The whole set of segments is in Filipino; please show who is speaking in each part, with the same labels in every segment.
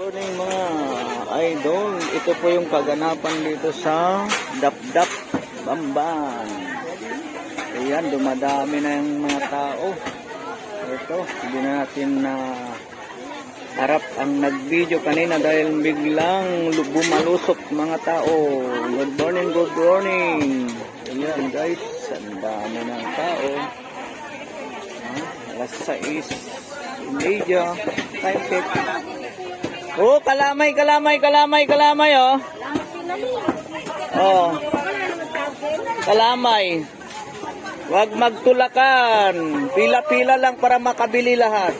Speaker 1: Morning mga idol, ito po yung kaganapan dito sa Dapdap, Bamban. Ayan, dumadami na yung mga tao. Ito, hindi na natin na harap ang nag-video kanina dahil biglang lu- bumalusok mga tao. Good morning, good morning. Ayan guys, ang dami ng tao. Ah, alas 6 media, time check. Oh, kalamay, kalamay, kalamay, kalamay, oh. Oh. Kalamay. Huwag magtulakan. Pila-pila lang para makabili lahat.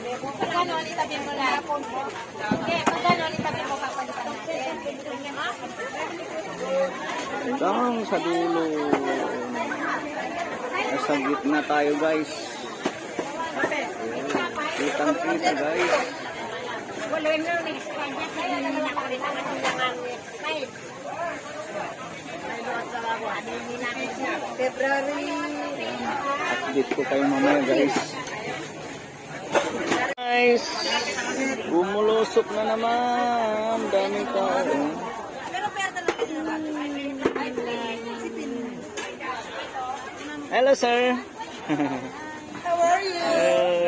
Speaker 1: Hanggang sa dulo. Nasa gitna tayo, guys. Kitang kita, guys.
Speaker 2: February.
Speaker 1: Update ko kayo mamaya, guys. Guys, bumulusok na naman. Daming tao.
Speaker 2: Lang.
Speaker 1: Hello, sir.
Speaker 2: How are you?
Speaker 1: Eh, mga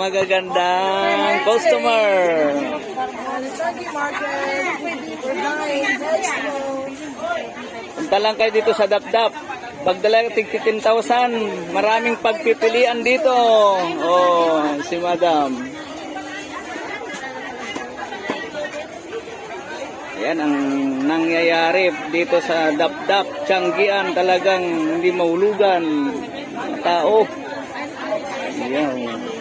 Speaker 1: magagandang customer. Punta lang kayo dito sa Dapdap. Pagdala tig 10,000, maraming pagpipilian dito. Oh, si Madam. Yan ang nangyayari dito sa Dapdap, Tianggian, talagang hindi mahulugan ang tao. Yan.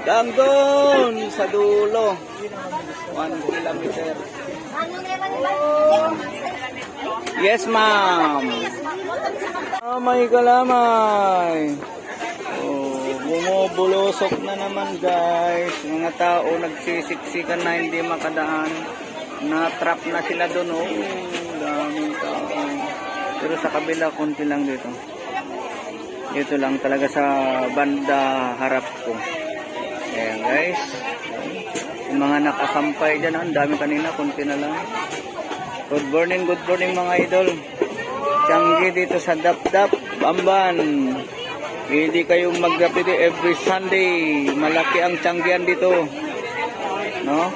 Speaker 1: Hanggang doon sa dulo. 1 kilometer. Yes, ma'am. Kamay kalamay. Oh, bumubulusok na naman guys. Mga tao nagsisiksikan na hindi makadaan. Na-trap na sila doon. Oh, daming tao. Pero sa kabila, konti lang dito. Dito lang talaga sa banda harap ko. Ayan guys. Yung mga nakasampay dyan, ang dami kanina, konti na lang. Good morning, good morning mga idol. Tianggi dito sa Dapdap, Bamban. Hindi kayong mag-rapid every Sunday. Malaki ang Tianggian dito. No?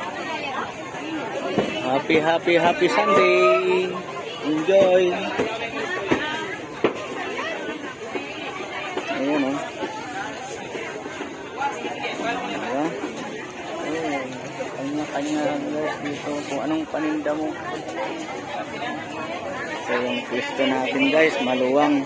Speaker 1: Happy, happy, happy Sunday. Enjoy. Kanya-kanya guys dito kung anong paninda mo. So yung pwesto natin guys, maluwang.